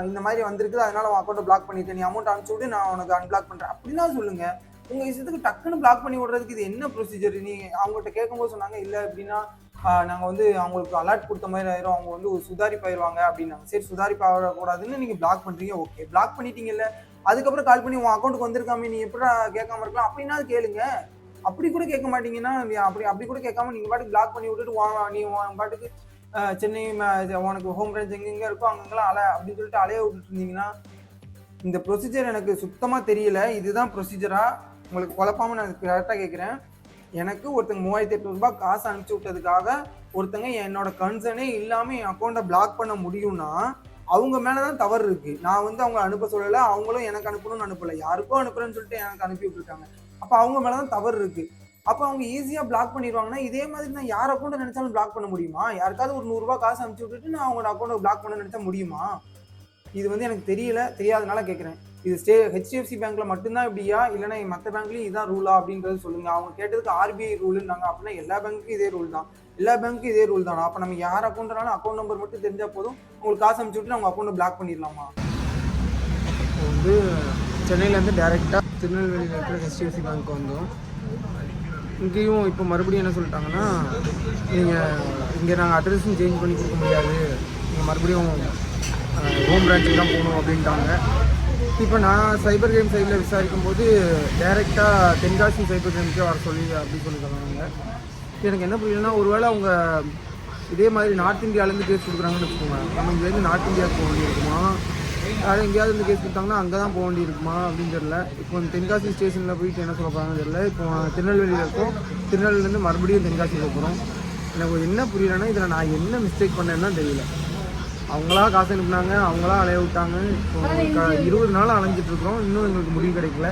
இந்த மாதிரி வந்திருக்குது அதனால உன் அக்கௌண்ட்டை பிளாக் பண்ணிட்டேன். நீ அமௌண்ட் அனுப்பிச்சு விட்டு நான் உனக்கு அன்பிளாக் பண்றேன். அப்படின்னா சொல்லுங்க. உங்க இஷ்டத்துக்கு டக்குன்னு பிளாக் பண்ணி விடுறதுக்கு இது என்ன ப்ரொசீஜர் நீ அவங்ககிட்ட கேட்கும்போது சொன்னாங்க இல்ல அப்படின்னா நாங்கள் வந்து அவங்களுக்கு அலர்ட் கொடுத்த மாதிரி ஆயிரும். அவங்க வந்து ஒரு சுதாரிப்பாயிருவாங்க அப்படின்னாங்க. சரி சுதாரிப்பாகக்கூடாதுன்னு நீங்கள் பிளாக் பண்ணுறீங்க ஓகே பிளாக் பண்ணிட்டீங்கல்ல. அதுக்கப்புறம் கால் பண்ணி உன் அக்கௌண்ட்டுக்கு வந்திருக்காமே நீ எப்படி கேட்காம இருக்கலாம்? அப்படின்னா கேளுங்க. அப்படி கூட கேட்க மாட்டீங்கன்னா அப்படி அப்படி கூட கேட்காம நீங்கள் பாட்டுக்கு பிளாக் பண்ணி விட்டுட்டு வா நீ உன் பாட்டுக்கு சென்னை ம- இது உனக்கு ஹோம் பிரான்ச் எங்கெங்கே இருக்கோ அங்கங்கெல்லாம் அலை அப்படின்னு சொல்லிட்டு அலைய விட்டுட்டு இருந்தீங்கன்னா இந்த ப்ரொசீஜர் எனக்கு சுத்தமாக தெரியல. இதுதான் ப்ரொசீஜரா உங்களுக்கு குழப்பாம நான் கரெக்டாக கேட்குறேன் எனக்கு ஒருத்தங்க மூவாயிரத்தி எட்நூறுபா காசு அனுப்பிச்சு விட்டதுக்காக ஒருத்தங்க என்னோட கன்சர்னே இல்லாமல் என் அக்கௌண்ட்டை பிளாக் பண்ண முடியும்னா அவங்க மேலே தான் தவறு இருக்குது நான் வந்து அவங்க அனுப்ப சொல்லலை அவங்களும் எனக்கு அனுப்பணும்னு அனுப்பலை. யாருக்கும் அனுப்புறேன்னு சொல்லிட்டு எனக்கு அனுப்பி விட்டுருக்காங்க அப்போ அவங்க மேலே தான் தவறு இருக்குது அப்போ அவங்க ஈஸியாக பிளாக் பண்ணிடுவாங்கன்னா இதே மாதிரி நான் யார் அக்கௌண்ட்டை நினச்சாலும் பிளாக் பண்ண முடியுமா? யாருக்காவது ஒரு நூறுரூவா காசு அனுப்பிச்சி விட்டுட்டு நான் அவங்களோட அக்கௌண்ட்டை பிளாக் பண்ண நினச்சா முடியுமா? இது வந்து எனக்கு தெரியல தெரியாதனால கேட்குறேன் இது ஸ்டே ஹெச்டிஎஃப்சி பேங்க்ல மட்டும்தான் இப்படியா? இல்லைன்னா மற்ற பேங்க்லயும் இதான் ரூலா அப்படின்றது சொல்லுங்க. அவங்க கேட்டதுக்கு ஆர்பிஐ ரூலுன்னாங்க அப்படின்னா எல்லா பேங்க்குக்கும் இதே ரூல் தான். எல்லா பேங்க்கும் இதே ரூல் தான். அப்போ நம்ம யார் அக்கௌண்ட்னாலும் அக்கௌண்ட் நம்பர் மட்டும் தெரிஞ்சா போதும். உங்களுக்கு காசு அனுப்பிச்சு விட்டு அவங்க அக்கௌண்ட்டை பிளாக் பண்ணிடலாமா? வந்து சென்னையிலேருந்து டேரெக்டாக திருநெல்வேலியில் இருக்கிற ஹெச்டிஎஃப்சி பேங்க் வந்தோம். இங்கேயும் இப்போ மறுபடியும் என்ன சொல்லிட்டாங்கன்னா நீங்கள் இங்கே நாங்கள் அட்ரஸும் சேஞ்ச் பண்ணி கொடுக்க முடியாது. நீங்கள் மறுபடியும் ஹோம் பிரான்ச்சுக்கு தான் போகணும் அப்படின்ட்டாங்க. இப்போ நான் சைபர் கேம் சைடில் விசாரிக்கும் போது டைரெக்டாக தென்காசி சைபர் கேமுக்கே வர சொல்லி அப்படி சொல்லி சொன்னாங்க. எனக்கு என்ன புரியலன்னா ஒருவேளை அவங்க இதே மாதிரி நார்த் இந்தியாவிலேருந்து கேஸ் கொடுக்குறாங்கன்னு வச்சுக்கோங்க. நம்ம இங்கேருந்து நார்த் இந்தியாவுக்கு போக வேண்டியிருக்குமா? யாரும் எங்கேயாவது இருந்து கேஸ் கொடுத்தாங்கன்னா அங்கே தான் போக வேண்டியிருக்குமா? அப்படின்னு தெரியல. இப்போ தென்காசி ஸ்டேஷனில் போயிட்டு என்ன சொல்ல போகிறாங்கன்னு தெரியல. இப்போ திருநெல்வேலியில் இருக்கோம். திருநெல்வேலியிலேருந்து மறுபடியும் தென்காசி போகிறோம் எனக்கு என்ன புரியலன்னா இதில் நான் என்ன மிஸ்டேக் பண்ணேன்னா தெரியல. அவங்களா காசு அனுப்புனாங்க அவங்களா அலைய விட்டாங்க. இப்போ இருபது நாள் அலைஞ்சிட்டு இருக்கிறோம். இன்னும் எங்களுக்கு முடிவு கிடைக்கல.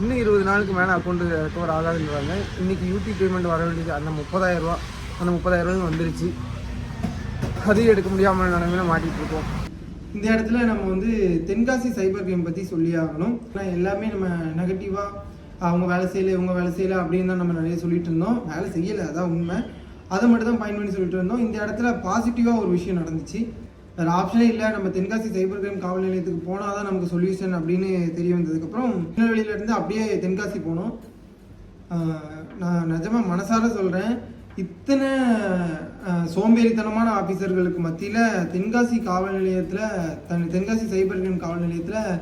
இன்னும் இருபது நாளுக்கு மேலே அக்கௌண்ட் ரெக்கவர் ஆகாதுன்றாங்க இன்னைக்கு யூடியூப் பேமெண்ட் வர வேண்டியது அந்த முப்பதாயிரம் ரூபா அந்த முப்பதாயிரம் ரூபாய் வந்துருச்சு. அதையும் எடுக்க முடியாமல் நிலைமையில மாட்டிட்டு இருக்கோம். இந்த இடத்துல நம்ம வந்து தென்காசி சைபர் கேம் பற்றி சொல்லி ஆகணும். ஏன்னா எல்லாமே நம்ம நெகட்டிவாக அவங்க வேலை செய்யல இவங்க வேலை செய்யல அப்படின்னு தான் நம்ம நிறைய சொல்லிட்டு இருந்தோம். வேலை செய்யலை அதான் உண்மை. அதை மட்டும் தான் பயன் பண்ணி சொல்லிட்டு இருந்தோம். இந்த இடத்துல பாசிட்டிவாக ஒரு விஷயம் நடந்துச்சு. வேறு ஆப்ஷனே இல்லை. நம்ம தென்காசி சைபர் கிரைம் காவல் நிலையத்துக்கு போனால் தான் நமக்கு சொல்யூஷன் அப்படின்னு தெரிய வந்ததுக்கப்புறம் திருநெல்வேலியிலேருந்து அப்படியே தென்காசி போனோம். நான் நிஜமாக மனசார சொல்கிறேன் இத்தனை சோம்பேறித்தனமான ஆஃபீஸர்களுக்கு மத்தியில் தென்காசி காவல் நிலையத்தில் தன் தென்காசி சைபர் கிரைம் காவல் நிலையத்தில்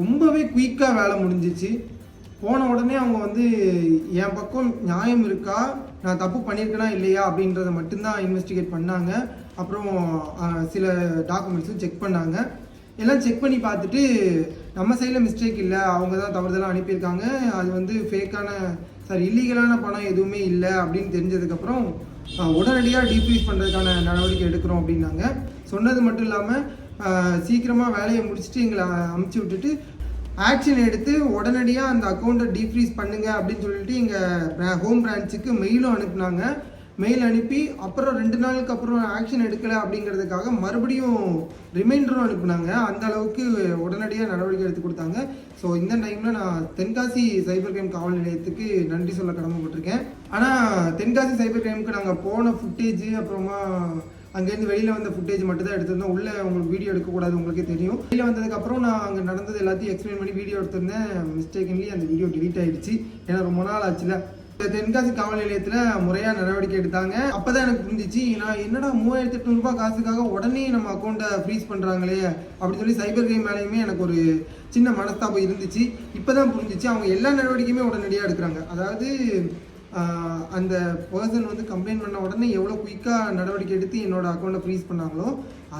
ரொம்பவே குயிக்காக வேலை முடிஞ்சிச்சு. போன உடனே அவங்க வந்து என் பக்கம் நியாயம் இருக்கா? நான் தப்பு பண்ணியிருக்கேனா இல்லையா? அப்படின்றத மட்டும்தான் இன்வெஸ்டிகேட் பண்ணாங்க. அப்புறம் சில டாக்குமெண்ட்ஸும் செக் பண்ணாங்க. எல்லாம் செக் பண்ணி பார்த்துட்டு நம்ம சைடில் மிஸ்டேக் இல்லை அவங்க தான் தவறுதலாக அனுப்பியிருக்காங்க. அது வந்து ஃபேக்கான சாரி இல்லீகலான பணம் எதுவுமே இல்லை அப்படின்னு தெரிஞ்சதுக்கப்புறம் உடனடியாக டீப்ரீஸ் பண்ணுறதுக்கான நடவடிக்கை எடுக்கிறோம் அப்படின்னாங்க. சொன்னது மட்டும் இல்லாமல் சீக்கிரமாக வேலையை முடிச்சுட்டு எங்களை அமுச்சு விட்டுட்டு ஆக்ஷன் எடுத்து உடனடியாக அந்த அக்கௌண்ட்டை டீஃப்ரீஸ் பண்ணுங்க அப்படின்னு சொல்லிட்டு எங்கள் ஹோம் பிரான்ச்சுக்கு மெயிலும் அனுப்புனாங்க. மெயில் அனுப்பி அப்புறம் ரெண்டு நாளுக்கு அப்புறம் ஆக்ஷன் எடுக்கலை அப்படிங்கிறதுக்காக மறுபடியும் ரிமைண்டரும் அனுப்புனாங்க. அந்த அளவுக்கு உடனடியாக நடவடிக்கை எடுத்து கொடுத்தாங்க. ஸோ இந்த டைமில் நான் தென்காசி சைபர் கிரைம் காவல் நிலையத்துக்கு நன்றி சொல்ல கடமைப்பட்டிருக்கேன். ஆனால் தென்காசி சைபர் கிரைமுக்கு நாங்கள் போன ஃபுட்டேஜ் அப்புறமா அங்கேருந்து வெளியில் வந்த ஃபுட்டேஜ் மட்டும் தான் எடுத்திருந்தோம். உள்ளே உங்களுக்கு வீடியோ எடுக்கக்கூடாது உங்களுக்கே தெரியும். வெளியில் வந்ததுக்கப்புறம் நான் அங்கே நடந்தது எல்லாத்தையும் எக்ஸ்பிளைன் பண்ணி வீடியோ எடுத்திருந்தேன். மிஸ்டேக்கன்லி அந்த வீடியோ டிலீட் ஆகிடுச்சு ஏன்னா ரொம்ப நாள் ஆச்சுல தென்காசி காவல் நிலையத்தில் முறையாக நடவடிக்கை எடுத்தாங்க. அப்போ தான் எனக்கு புரிஞ்சிச்சு நான் என்னடா மூவாயிரத்தி எட்நூறுபா காசுக்காக உடனே நம்ம அக்கௌண்ட்டை ஃப்ரீஸ் பண்ணுறாங்களே அப்படின்னு சொல்லி சைபர் கிரைம் மேலேயுமே எனக்கு ஒரு சின்ன மனஸ்தாபம் இருந்துச்சு. இப்போ தான் புரிஞ்சிச்சு அவங்க எல்லா நடவடிக்கையுமே உடனடியாக எடுக்கிறாங்க. அதாவது அந்த பர்சன் வந்து கம்ப்ளைண்ட் பண்ண உடனே எவ்வளோ குயிக்காக நடவடிக்கை எடுத்து என்னோடய அக்கௌண்ட்டை ஃப்ரீஸ் பண்ணாங்களோ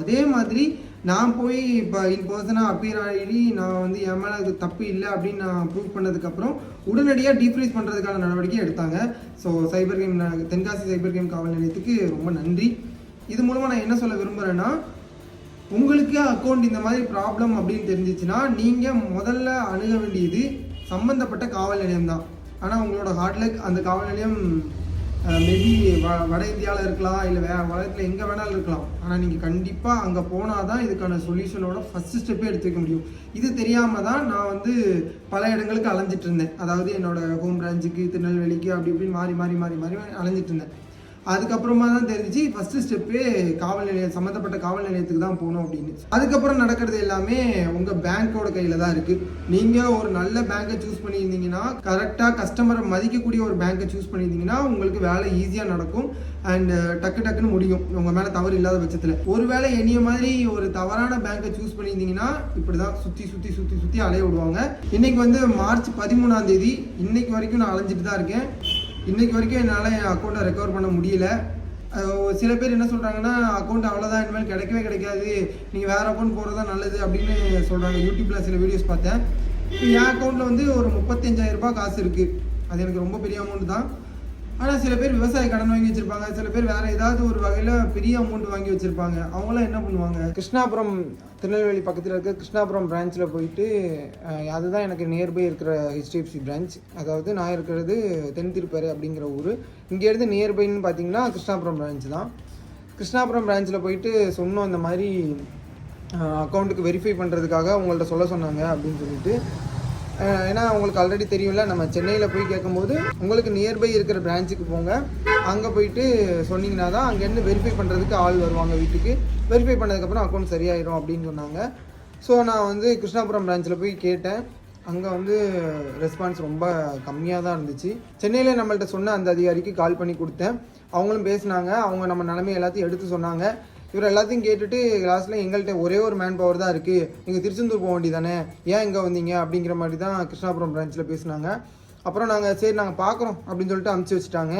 அதே மாதிரி நான் போய் இப்போ இன் பர்சனாக அப்பியர் ஆகி நான் வந்து என் மேலே அது தப்பு இல்லை அப்படின்னு நான் ப்ரூவ் பண்ணதுக்கப்புறம் உடனடியாக டீஃப்ரீஸ் பண்ணுறதுக்கான நடவடிக்கை எடுத்தாங்க. So cyber crime Tenkasi cyber crime காவல் நிலையத்துக்கு ரொம்ப நன்றி. இது மூலமாக நான் என்ன சொல்ல விரும்புகிறேன்னா உங்களுக்கு அக்கௌண்ட் இந்த மாதிரி ப்ராப்ளம் அப்படின்னு தெரிஞ்சிச்சுன்னா நீங்கள் முதல்ல அணுக வேண்டியது சம்மந்தப்பட்ட காவல் நிலையம் தான் ஆனால் உங்களோட ஹார்ட் லக் அந்த காவல் நிலையம் மேபி வ வட இந்தியாவில் இருக்கலாம் இல்லை வே உலகத்தில் எங்கே வேணாலும் இருக்கலாம். ஆனால் நீங்கள் கண்டிப்பாக அங்கே போனால் தான் இதுக்கான சொல்யூஷனோட ஃபஸ்ட்டு ஸ்டெப்பே எடுத்துக்க முடியும். இது தெரியாமல் தான் நான் வந்து பல இடங்களுக்கு அலைஞ்சிட்டு இருந்தேன். அதாவது என்னோட ஹோம் பிரான்ச்சுக்கு திருநெல்வேலிக்கு அப்படி இப்படின்னு மாறி மாறி மாறி மாறி அலைஞ்சிட்டு இருந்தேன். அதுக்கப்புறமா தான் தெரிஞ்சு ஃபர்ஸ்ட் ஸ்டெப்பே காவல் நிலையம் சம்மந்தப்பட்ட காவல் நிலையத்துக்கு தான் போகணும் அப்படின்னு. அதுக்கப்புறம் நடக்கிறது எல்லாமே உங்கள் பேங்க்கோட கையில் தான் இருக்குது நீங்கள் ஒரு நல்ல பேங்க்கை சூஸ் பண்ணியிருந்தீங்கன்னா கரெக்டாக கஸ்டமரை மதிக்கக்கூடிய ஒரு பேங்க்கை சூஸ் பண்ணியிருந்தீங்கன்னா உங்களுக்கு வேலை ஈஸியாக நடக்கும். அண்ட் டக்கு டக்குன்னு முடியும். உங்கள் மேலே தவறு இல்லாத பட்சத்தில். ஒருவேளை என்னைய மாதிரி ஒரு தவறான பேங்க்கை சூஸ் பண்ணியிருந்தீங்கன்னா இப்படி தான் சுற்றி சுற்றி சுற்றி சுற்றி அலைய விடுவாங்க. இன்றைக்கி வந்து மார்ச் பதிமூணாம் தேதி. இன்னைக்கு வரைக்கும் நான் அலைஞ்சிட்டு தான் இருக்கேன். இன்றைக்கு வரைக்கும் என்னால் என் அக்கௌண்ட்டை ரெக்கவர் பண்ண முடியல. சில பேர் என்ன சொல்கிறாங்கன்னா அக்கௌண்ட் அவ்வளோதான் இனிமேல் கிடைக்கவே கிடைக்காது. நீங்கள் வேறு அக்கௌண்ட் போகிறது தான் நல்லது அப்படின்னு சொல்கிறாங்க யூடியூப்பில் சில வீடியோஸ் பார்த்தேன். என் அக்கௌண்ட்டில் வந்து ஒரு முப்பத்தஞ்சாயிரரூபா காசு இருக்குது அது எனக்கு ரொம்ப பெரிய அமௌண்ட் தான். ஆனால் சில பேர் விவசாய கடன் வாங்கி வச்சுருப்பாங்க. சில பேர் வேறு ஏதாவது ஒரு வகையில் பெரிய அமௌண்ட் வாங்கி வச்சுருப்பாங்க. அவங்களாம் என்ன பண்ணுவாங்க? கிருஷ்ணாபுரம் திருநெல்வேலி பக்கத்தில் இருக்க கிருஷ்ணாபுரம் பிரான்ச்சில் போயிட்டு அதுதான் எனக்கு நியர்பை இருக்கிற ஹெச்டிஎஃப்சி பிரான்ச் அதாவது நான் இருக்கிறது தென் அப்படிங்கிற ஊர். இங்கேருந்து நியர்பைன்னு பார்த்தீங்கன்னா கிருஷ்ணாபுரம் பிரான்ச் தான். கிருஷ்ணாபுரம் பிரான்ச்சில் போயிட்டு சொன்னோம் இந்த மாதிரி அக்கௌண்ட்டுக்கு வெரிஃபை பண்ணுறதுக்காக உங்கள்கிட்ட சொல்ல சொன்னாங்க அப்படின்னு சொல்லிட்டு ஏன்னா உங்களுக்கு ஆல்ரெடி தெரியும்ல நம்ம சென்னையில் போய் கேட்கும்போது உங்களுக்கு நியர்பை இருக்கிற பிரான்ச்சுக்கு போங்க. அங்கே போயிட்டு சொன்னீங்கன்னா தான் அங்கேருந்து வெரிஃபை பண்ணுறதுக்கு ஆள் வருவாங்க வீட்டுக்கு. வெரிஃபை பண்ணதுக்கப்புறம் அக்கௌண்ட் சரியாயிரும் அப்படின்னு சொன்னாங்க. ஸோ நான் வந்து கிருஷ்ணாபுரம் பிரான்ச்சில் போய் கேட்டேன். அங்கே வந்து ரெஸ்பான்ஸ் ரொம்ப கம்மியாக தான் இருந்துச்சு. சென்னையில் நம்மள்ட்ட சொன்ன அந்த அதிகாரிக்கு கால் பண்ணி கொடுத்தேன். அவங்களும் பேசினாங்க. அவங்க நம்ம நிலைமை எல்லாத்தையும் எடுத்து சொன்னாங்க. இவர் எல்லாத்தையும் கேட்டுட்டு லாஸ்ட்டில் எங்கள்கிட்ட ஒரே ஒரு மேன் பவர் தான் இருக்குது நீங்கள் திருச்செந்தூர் போக வேண்டியதானே ஏன் இங்கே வந்தீங்க? அப்படிங்கிற மாதிரி தான் கிருஷ்ணாபுரம் பிரான்ச்சில் பேசினாங்க. அப்புறம் நாங்கள் சரி நாங்கள் பார்க்குறோம் அப்படின்னு சொல்லிட்டு அமுச்சு வச்சுட்டாங்க.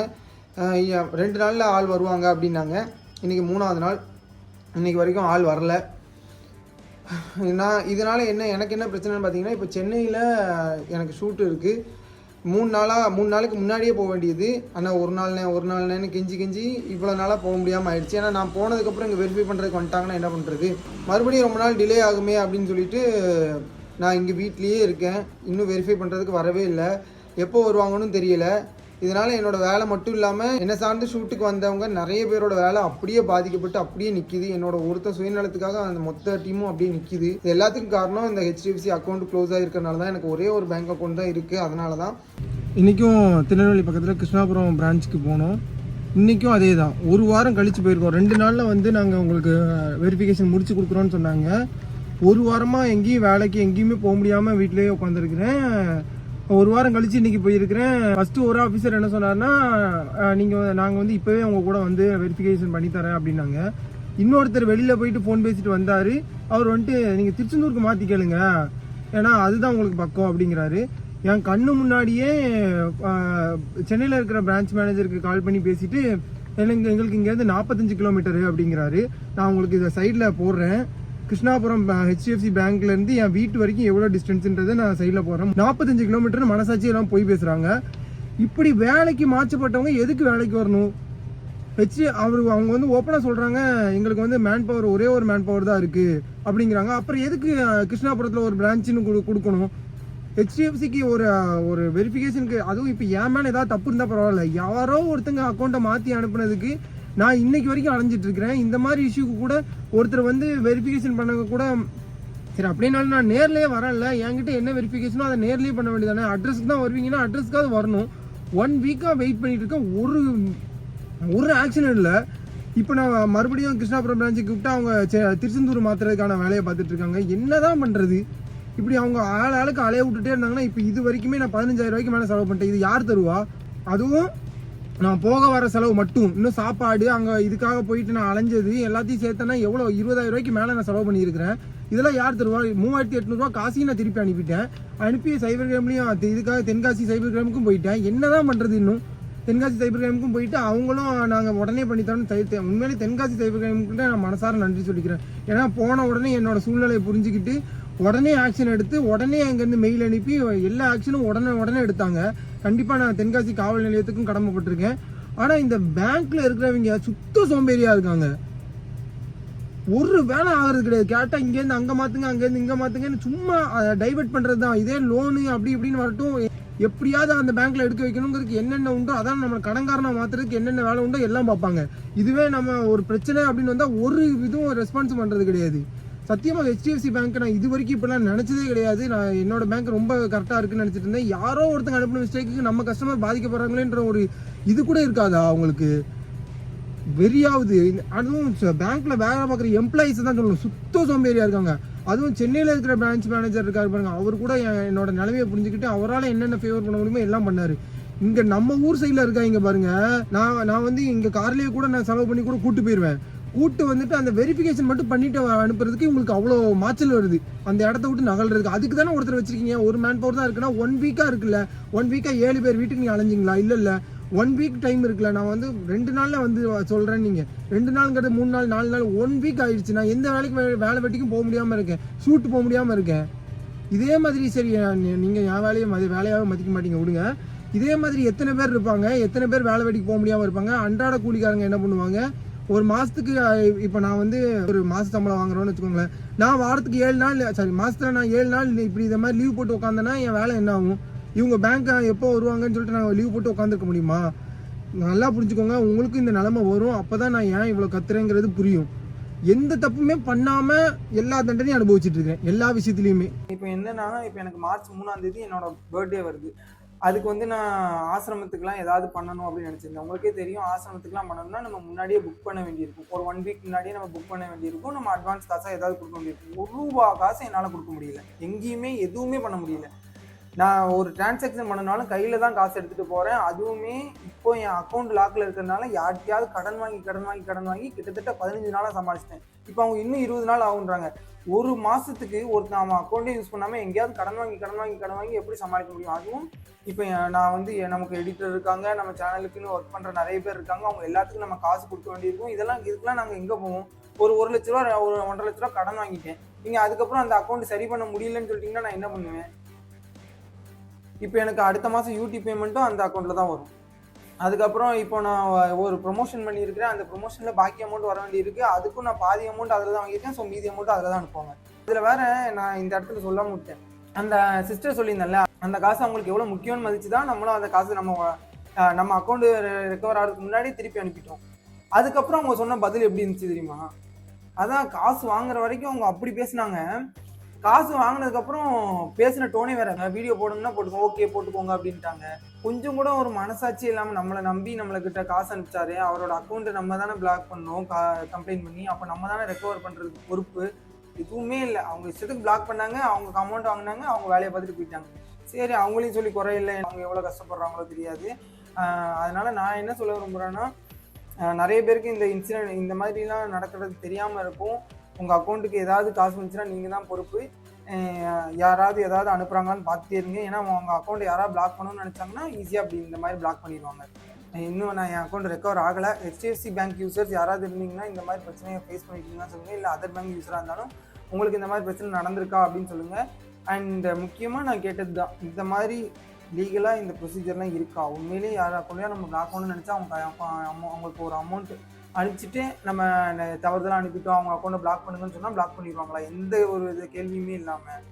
ரெண்டு நாளில் ஆள் வருவாங்க அப்படின்னாங்க. இன்றைக்கி மூணாவது நாள். இன்னைக்கு வரைக்கும் ஆள் வரல. நான் இதனால் என்ன எனக்கு என்ன பிரச்சனைன்னு பார்த்தீங்கன்னா இப்போ சென்னையில் எனக்கு ஷூட் இருக்குது மூணு நாளாக மூணு நாளுக்கு முன்னாடியே போக வேண்டியது. ஆனால் ஒரு நாள்னே ஒரு நாள்னேன்னு கெஞ்சி கெஞ்சி இவ்வளோ நாளாக போக முடியாமல் ஆயிடுச்சு. ஏன்னா நான் போனதுக்கப்புறம் இங்கே வெரிஃபை பண்ணுறதுக்கு வந்துட்டாங்கன்னா என்ன பண்ணுறது மறுபடியும் ரொம்ப நாள் டிலே ஆகுமே அப்படின்னு சொல்லிட்டு நான் இங்கே வீட்லேயே இருக்கேன். இன்னும் வெரிஃபை பண்ணுறதுக்கு வரவே இல்லை. எப்போ வருவாங்கன்னு தெரியல. இதனால் என்னோடய வேலை மட்டும் இல்லாமல் என்னை சார்ந்து ஷூட்டுக்கு வந்தவங்க நிறைய பேரோட வேலை அப்படியே பாதிக்கப்பட்டு அப்படியே நிற்கிது என்னோட ஒருத்த சுயநலத்துக்காக அந்த மொத்த டீமும் அப்படியே நிற்கிது எல்லாத்துக்கும் காரணம் இந்த ஹெச்டிஎஃப்சி அக்கௌண்ட் க்ளோஸ் ஆகிருக்கனால தான் எனக்கு ஒரே ஒரு பேங்க் அக்கௌண்ட் தான் இருக்குது அதனால தான் இன்றைக்கும் திருநெல்வேலி பக்கத்தில் கிருஷ்ணாபுரம் பிரான்ச்சுக்கு போனோம். இன்றைக்கும் அதே தான். ஒரு வாரம் கழித்து போயிருக்கோம். ரெண்டு நாளில் வந்து நாங்கள் உங்களுக்கு வெரிஃபிகேஷன் முடிச்சு கொடுக்குறோன்னு சொன்னாங்க. ஒரு வாரமாக எங்கேயும் வேலைக்கு எங்கேயுமே போக முடியாமல் வீட்டிலேயே உட்காந்துருக்குறேன் ஒரு வாரம் கழிச்சு இன்னைக்கு போயிருக்கிறேன். ஃபர்ஸ்ட் ஒரு ஆஃபீஸர் என்ன சொன்னார்னா நீங்க நாங்க வந்து இப்பவே உங்க கூட வந்து வெரிஃபிகேஷன் பண்ணி தரேன் அப்படின்னாங்க. இன்னொருத்தர் வெளியில போயிட்டு ஃபோன் பேசிட்டு வந்தாரு. அவர் வந்துட்டு நீங்க திருச்செந்தூருக்கு மாத்தி கேளுங்க. ஏன்னா அதுதான் உங்களுக்கு பக்கம் அப்படிங்கிறாரு. என் கண்ணு முன்னாடியே சென்னையில் இருக்கிற பிரான்ச் மேனேஜருக்கு கால் பண்ணி பேசிட்டு எனக்கு எங்களுக்கு இங்கேருந்து நாற்பத்தஞ்சு கிலோமீட்டரு அப்படிங்கிறாரு. நான் உங்களுக்கு இதை சைடில் போடுறேன். கிருஷ்ணாபுரம் ஹெச்டிஎஃப்சி பேங்க்ல இருந்து என் வீட்டு வரைக்கும் எவ்வளோ டிஸ்டன்ஸ்ன்றதை நான் சைடில் போடுறேன் நாற்பத்தஞ்சு கிலோமீட்டர் மனசாட்சி எல்லாம் போய் பேசுகிறாங்க இப்படி வேலைக்கு மாற்றப்பட்டவங்க எதுக்கு வேலைக்கு வரணும்? வச்சு அவர் அவங்க வந்து ஓப்பனாக சொல்கிறாங்க எங்களுக்கு வந்து மேன் பவர் ஒரே ஒரு மேன் பவர் தான் இருக்குது அப்படிங்கிறாங்க. அப்புறம் எதுக்கு கிருஷ்ணாபுரத்தில் ஒரு பிரான்ச்சுன்னு கொடு கொடுக்கணும்? ஹெச்டிஎஃப்சிக்கு ஒரு ஒரு வெரிஃபிகேஷனுக்கு அதுவும் இப்போ ஏன் மேலே ஏதாவது தப்பு இருந்தால் பரவாயில்ல. யாரோ ஒருத்தங்க அக்கௌண்ட்டை மாற்றி அனுப்புனதுக்கு நான் இன்னைக்கு வரைக்கும் அலைஞ்சிட்டு இருக்கிறேன். இந்த மாதிரி இஷ்யூக்கு கூட ஒருத்தர் வந்து வெரிஃபிகேஷன் பண்ணவங்க கூட சரி அப்படின்னாலும் நான் நேர்லேயே வரல என்கிட்ட என்ன வெரிஃபிகேஷனோ அதை நேர்லேயே பண்ண வேண்டியதானே அட்ரஸ்க்கு தான் வருவீங்கன்னா அட்ரஸ்க்காவது வரணும். ஒன் வீக்காக வெயிட் பண்ணிட்டு இருக்கேன் ஒரு ஒரு ஆக்ஷன் இல்லை. இப்போ நான் மறுபடியும் கிருஷ்ணாபுரம் பிரான்ச்சு கூப்பிட்டு அவங்க திருச்செந்தூர் மாத்துறதுக்கான வேலையை பார்த்துட்டு இருக்காங்க. என்னதான் பண்ணுறது இப்படி அவங்க ஆள் ஆளுக்கு அலைய விட்டுட்டே இருந்தாங்கன்னா இப்போ இது வரைக்குமே நான் பதினஞ்சாயிரம் ரூபாய்க்கு மேலே செலவு பண்ணிட்டேன். இது யார் தருவா? அதுவும் நான் போக வர செலவு மட்டும். இன்னும் சாப்பாடு அங்கே இதுக்காக போயிட்டு நான் அலைஞ்சது எல்லாத்தையும் சேர்த்தனா எவ்வளோ இருபதாயிரம் ரூபாய்க்கு மேலே நான் செலவு பண்ணியிருக்கிறேன். இதெல்லாம் யார் தருவா? மூவாயிரத்தி எட்நூறுவா காசையும் நான் திருப்பி அனுப்பிட்டேன். அனுப்பி சைபர் கிரைம்லையும் இதுக்காக தென்காசி சைபர் கிராமுக்கும் போயிட்டேன். என்னதான் பண்ணுறது இன்னும்? தென்காசி சைபர் கிரைமுக்கும் போயிட்டு அவங்களும் நாங்கள் உடனே பண்ணித்தரோம்னு தை உண்மையிலே தென்காசி சைபர் கிரைமுக்கிட்ட நான் மனசார நன்றி சொல்லிக்கிறேன். ஏன்னா போன உடனே என்னோட சூழ்நிலையை புரிஞ்சுக்கிட்டு உடனே ஆக்ஷன் எடுத்து உடனே அங்கேருந்து மெயில் அனுப்பி எல்லா ஆக்ஷனும் உடனே உடனே எடுத்தாங்க. கண்டிப்பாக நான் தென்காசி காவல் நிலையத்துக்கும் கடமைப்பட்டிருக்கேன். ஆனால் இந்த பேங்க்கில் இருக்கிறவங்க சுத்த சோம்பேறியாக இருக்காங்க. ஒரு வேலை ஆகிறது கிடையாது. கேட்டால் இங்கேருந்து அங்கே மாற்றுங்க அங்கேருந்து இங்கே மாற்றுங்கன்னு சும்மா டைவெர்ட் பண்ணுறது தான் இதே லோனு அப்படி இப்படின்னு வரட்டும். எப்படியாவது அந்த பேங்க்ல எடுக்க வைக்கணுங்கிறதுக்கு என்னென்ன உண்டோ அதான் நம்ம கடன்காரனை மாத்துறதுக்கு என்னென்ன வேலை உண்டோ எல்லாம் பார்ப்பாங்க. இதுவே நம்ம ஒரு பிரச்சனை அப்படின்னு வந்தால் ஒரு இதுவும் ரெஸ்பான்ஸ் பண்ணுறது கிடையாது. சத்தியமாக ஹெச்டிஎஃப்சி பேங்க் நான் இது வரைக்கும் இப்படிலாம் நினச்சதே கிடையாது. நான் என்னோட பேங்க் ரொம்ப கரெக்டாக இருக்குன்னு நினச்சிட்டு இருந்தேன். யாரோ ஒருத்தங்க அனுப்பின மிஸ்டேக்கு நம்ம கஸ்டமர் பாதிக்கப்படுறாங்களேன்ற ஒரு இது கூட இருக்காதா அவங்களுக்கு? வெறியாவது. அதுவும் பேங்க்கில் வேலை பார்க்குற எம்ப்ளாயிஸ் தான் சொல்லணும். சுத்த சோம்பேறியாக இருக்காங்க. அதுவும் சென்னையில் இருக்கிற பிரான்ச் மேனேஜர் இருக்காரு பாருங்க. அவர் கூட என்னோட நிலைமையை புரிஞ்சுக்கிட்டு அவரால் என்னென்ன ஃபேவர் பண்ண முடியுமோ எல்லாம் பண்ணார். இங்கே நம்ம ஊர் சைடில் இருக்காங்க பாருங்க. நான் நான் வந்து இங்கே கார்லேயே கூட நான் செலவு பண்ணி கூட கூட்டு போயிடுவேன் கூட்டு வந்துட்டு அந்த வெரிஃபிகேஷன் மட்டும் பண்ணிட்டு அனுப்புறதுக்கு உங்களுக்கு அவ்வளோ மாச்சல் வருது. அந்த இடத்த விட்டு நகல்றதுக்கு. அதுக்கு தானே ஒருத்தர் வச்சிருக்கீங்க. ஒரு மேன் பவர் தான் இருக்குன்னா ஒன் வீக்காக இருக்குல்ல. ஒன் வீக்காக ஏழு பேர் வீட்டுக்கு நீங்கள் அலைஞ்சிங்களா? இல்லை இல்லை. ஒன் வீக் டைம் இருக்குல்ல. நான் வந்து ரெண்டு நாளில் வந்து சொல்கிறேன் நீங்கள் ரெண்டு நாளுங்கிறது மூணு நாள் நாலு நாள் ஒன் வீக் ஆயிடுச்சு நான் எந்த வேலைக்கு வே- வேலை வெட்டிக்கும் போக முடியாமல் இருக்கேன். ஷூட் போக முடியாமல் இருக்கேன். இதே மாதிரி சரி நீங்கள் என் வேலையை மதி வேலையாவே மதிக்க மாட்டீங்க. விடுங்க. இதே மாதிரி எத்தனை பேர் இருப்பாங்க? எத்தனை பேர் வேலை வெட்டிக்கு போக முடியாமல் இருப்பாங்க? அன்றாட கூலிக்காரங்க என்ன பண்ணுவாங்க? ஒரு மாசத்துக்கு இப்போ இப்ப நான் வந்து ஒரு மாச சம்பளம் வாங்குறோம்னு வச்சுக்கோங்களேன். நான் வாரத்துக்கு ஏழு நாள் சாரி மாசத்துல நான் ஏழு நாள் இப்படி இதை மாதிரி லீவ் போட்டு உட்காந்தேன்னா என் வேலை என்ன ஆகும்? இவங்க பேங்க் எப்போ வருவாங்கன்னு சொல்லிட்டு நான் லீவ் போட்டு உட்காந்துருக்க முடியுமா? நல்லா புரிஞ்சுக்கோங்க உங்களுக்கு இந்த நிலமை வரும். அப்போ தான் நான் ஏன் இவ்வளோ கத்துறேங்கிறது புரியும். எந்த தப்புமே பண்ணாம எல்லா தண்டனையும் அனுபவிச்சுட்டு இருக்கேன் எல்லா விஷயத்துலையுமே. இப்போ என்னன்னா இப்போ எனக்கு மார்ச் மூணாம் தேதி என்னோட பர்த்டே வருது. அதுக்கு வந்து நான் ஆசிரமத்துக்குலாம் ஏதாவது பண்ணணும் அப்படின்னு நினச்சிருந்தேன். உங்களுக்கே தெரியும் ஆசிரமத்துக்குலாம் பண்ணணும்னா நம்ம முன்னாடியே புக் பண்ண வேண்டியிருக்கும். ஒரு ஒன் வீக் முன்னாடியே நம்ம புக் பண்ண வேண்டியிருக்கும். நம்ம அட்வான்ஸ் காசாக ஏதாவது கொடுக்க வேண்டியிருக்கும். ஒரு ரூபா காசு என்னால் கொடுக்க முடியல. எங்கேயுமே எதுவுமே பண்ண முடியல. நான் ஒரு டிரான்சாக்ஷன் பண்ணனாலும் கையில் தான் காசு எடுத்துகிட்டு போகிறேன் அதுவுமே இப்போ என் அக்கௌண்ட் லாக்கில் இருக்கிறதுனால யார்கிட்டயாவது கடன் வாங்கி கடன் வாங்கி கடன் வாங்கி கிட்டத்தட்ட பதினஞ்சு நாளாக சமாளிச்சிட்டேன் இப்போ அவங்க இன்னும் இருபது நாள் ஆகுன்றாங்க. ஒரு மாதத்துக்கு ஒருத்தன் அவன் அக்கௌண்ட்டே யூஸ் பண்ணாமல் எங்கேயாவது கடன் வாங்கி கடன் வாங்கி கடன் வாங்கி எப்படி சமாளிக்க முடியும்? அதுவும் இப்போ நான் வந்து நமக்கு எடிட்டர் இருக்காங்க நம்ம சேனலுக்குன்னு ஒர்க் பண்ணுற நிறைய பேர் இருக்காங்க. அவங்க எல்லாத்துக்கும் நம்ம காசு கொடுக்க வேண்டியிருக்கும். இதெல்லாம் இதுக்கெல்லாம் நாங்கள் எங்கே போவோம்? ஒரு ஒரு லட்ச ரூபா ஒரு ஒன்றரை லட்ச ரூபா கடன் வாங்கிட்டேன். நீங்கள் அதுக்கப்புறம் அந்த அக்கௌண்ட் சரி பண்ண முடியலன்னு சொல்லிட்டீங்கன்னா நான் என்ன பண்ணுவேன்? இப்போ எனக்கு அடுத்த மாதம் யூடியூப் பேமெண்ட்டும் அந்த அக்கௌண்ட்டில் தான் வரும். அதுக்கப்புறம் இப்போ நான் ஒரு ப்ரொமோஷன் பண்ணியிருக்கிறேன். அந்த ப்ரொமோஷனில் பாக்கி அமௌண்ட் வர வேண்டியிருக்கு. அதுக்கும் நான் பாதி அமௌண்ட் அதில் தான் வாங்கியிருக்கேன். ஸோ மீதி அமௌண்ட் அதில் தான் அனுப்புவாங்க. இதில் வேற நான் இந்த இடத்துல சொல்ல விட்டேன். அந்த சிஸ்டர் சொல்லியிருந்தேன்ல அந்த காசு அவங்களுக்கு எவ்வளோ முக்கியம்னு மதிச்சு தான் நம்மளும் அந்த காசு நம்ம நம்ம அக்கௌண்ட்டு ரெக்கவர் ஆகிறதுக்கு முன்னாடி திருப்பி அனுப்பிட்டோம். அதுக்கப்புறம் அவங்க சொன்ன பதில் எப்படி இருந்துச்சு தெரியுமா? அதான் காசு வாங்குற வரைக்கும் அவங்க அப்படி பேசுனாங்க. காசு வாங்கினதுக்கப்புறம் பேசின டோனே வேற வீடியோ போடுங்கன்னா போட்டுக்கோங்க ஓகே போட்டுக்கோங்க அப்படின்ட்டாங்க. கொஞ்சம் கூட ஒரு மனசாட்சி இல்லாமல் நம்மளை நம்பி நம்மளுக்கிட்ட காசு அனுப்பிச்சாரு. அவரோட அக்கௌண்ட்டை நம்ம தானே பிளாக் பண்ணோம் கா கம்ப்ளைண்ட் பண்ணி. அப்போ நம்ம தானே ரெக்கவர் பண்ணுறதுக்கு பொறுப்பு. எதுவுமே இல்லை. அவங்க இஷ்டத்துக்கு பிளாக் பண்ணாங்க. அவங்க அமௌண்ட் வாங்கினாங்க. அவங்க வேலையை பார்த்துட்டு போயிட்டாங்க. சரி அவங்களையும் சொல்லி குறையில்லை அவங்க எவ்வளோ கஷ்டப்படுறாங்களோ தெரியாது. அதனால் நான் என்ன சொல்ல விரும்புகிறேன்னா நிறைய பேருக்கு இந்த இன்சிடென்ட் இந்த மாதிரிலாம் நடக்கிறது தெரியாமல் இருக்கும். உங்கள் அக்கௌண்ட்டுக்கு ஏதாவது காசு வந்துச்சுன்னா நீங்கள் தான் பொறுப்பு. யாராவது ஏதாவது அனுப்புகிறாங்கன்னு பார்த்துட்டே இருங்க. ஏன்னா உங்கள் அக்கௌண்ட் யாராவது பிளாக் பண்ணணும்னு நினச்சாங்கன்னா ஈஸியாக அப்படி இந்த மாதிரி பிளாக் பண்ணிடுவாங்க. இன்னும் நான் என் அக்கௌண்ட் ரெக்கவர் ஆகலை. ஹெச்டிஎஃப்சி பேங்க் யூசர்ஸ் யாராவது இருந்தீங்கன்னா இந்த மாதிரி பிரச்சனையை ஃபேஸ் பண்ணிட்டீங்கன்னா சொல்லுங்கள் இல்லை அதர் பேங்க் யூஸராக இருந்தாலும் உங்களுக்கு இந்த மாதிரி பிரச்சனை நடந்திருக்கா அப்படின்னு சொல்லுங்கள் அண்ட் முக்கியமாக நான் கேட்டது தான் இந்த மாதிரி லீகலாக இந்த ப்ரொசீஜர்லாம் இருக்கா? உண்மையிலேயே யார் அக்கௌண்ட்லையா நம்ம பிளாக் பண்ணணும்னு நினச்சா அவங்க அவங்க- அவங்களுக்கு ஒரு அமௌண்ட் அனுப்பிச்சிட்டு நம்ம தவறுதலாக அனுப்பிட்டோம் அவங்க அக்கௌண்ட்டை பிளாக் பண்ணுங்கன்னு சொன்னால் பிளாக் பண்ணிடுவாங்களா? எந்த ஒரு இது கேள்வியுமே இல்லாமல்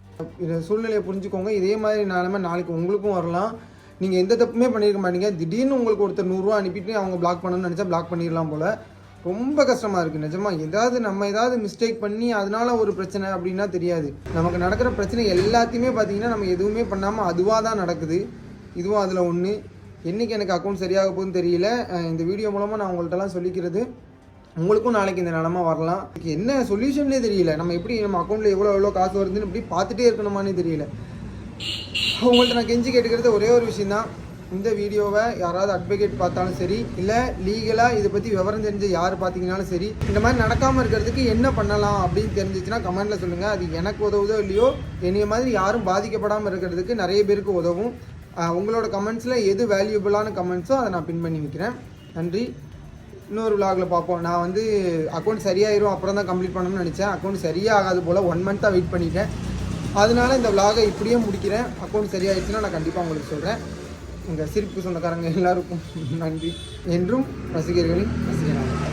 இந்த சூழ்நிலையை புரிஞ்சுக்கோங்க. இதே மாதிரி நிலைமை நாளைக்கு உங்களுக்கும் வரலாம். நீங்கள் எந்த தப்புமே பண்ணியிருக்க மாட்டீங்க. திடீர்னு உங்களுக்கு ஒருத்தர் நூறுரூவா அனுப்பிட்டு அவங்க பிளாக் பண்ணணும்னு நினச்சா பிளாக் பண்ணிடலாம் போல். ரொம்ப கஷ்டமாக இருக்குது நிஜமாக ஏதாவது நம்ம ஏதாவது மிஸ்டேக் பண்ணி அதனால ஒரு பிரச்சனை அப்படின்னா தெரியாது. நமக்கு நடக்கிற பிரச்சனை எல்லாத்தையுமே பார்த்தீங்கன்னா நம்ம எதுவுமே பண்ணாமல் அதுவாக தான் நடக்குது. இதுவும் அதில் ஒன்று என்றைக்கு எனக்கு அக்கௌண்ட் சரியாக போகுதுன்னு தெரியல. இந்த வீடியோ மூலமாக நான் உங்கள்கிட்டலாம் சொல்லிக்கிறது. உங்களுக்கும் நாளைக்கு இந்த நிலமா வரலாம். என்ன சொல்யூஷன்னே தெரியல. நம்ம எப்படி நம்ம அக்கௌண்ட்டில் எவ்வளோ எவ்வளோ காசு வருதுன்னு இப்படி பார்த்துட்டே இருக்கணுமானே தெரியல. உங்கள்கிட்ட நான் கெஞ்சி கேட்டுக்கிறது ஒரே ஒரு விஷயந்தான் இந்த வீடியோவை யாராவது அட்வொகேட் பார்த்தாலும் சரி இல்லை லீகலாக இதை பற்றி விவரம் தெரிஞ்ச யார் பார்த்தீங்கனாலும் சரி இந்த மாதிரி நடக்காமல் இருக்கிறதுக்கு என்ன பண்ணலாம் அப்படின்னு தெரிஞ்சிச்சுன்னா கமெண்ட்டில் சொல்லுங்கள் அது எனக்கு உதவுதோ இல்லையோ என்னைய மாதிரி யாரும் பாதிக்கப்படாமல் இருக்கிறதுக்கு நிறைய பேருக்கு உதவும். உங்களோட கமெண்ட்ஸில் எது வேல்யூபிளான கமெண்ட்ஸோ அதை நான் பின் பண்ணி வைக்கிறேன். நன்றி. இன்னொரு விலாகில் பார்ப்போம். நான் வந்து அக்கௌண்ட் சரியாயிரும் அப்புறம் தான் கம்ப்ளீட் பண்ணணும்னு நினச்சேன். அக்கௌண்ட் சரியாகாது போல் ஒன் மந்த்தாக வெயிட் பண்ணிட்டேன். அதனால இந்த விலாகை இப்படியே முடிக்கிறேன். அக்கௌண்ட் சரியாயிடுச்சுன்னா நான் கண்டிப்பாக உங்களுக்கு சொல்கிறேன் எங்கள் சிரிப்பு சொந்தக்காரங்க எல்லாருக்கும் நன்றி. என்றும் ரசிகர்களின் ரசிகனாக.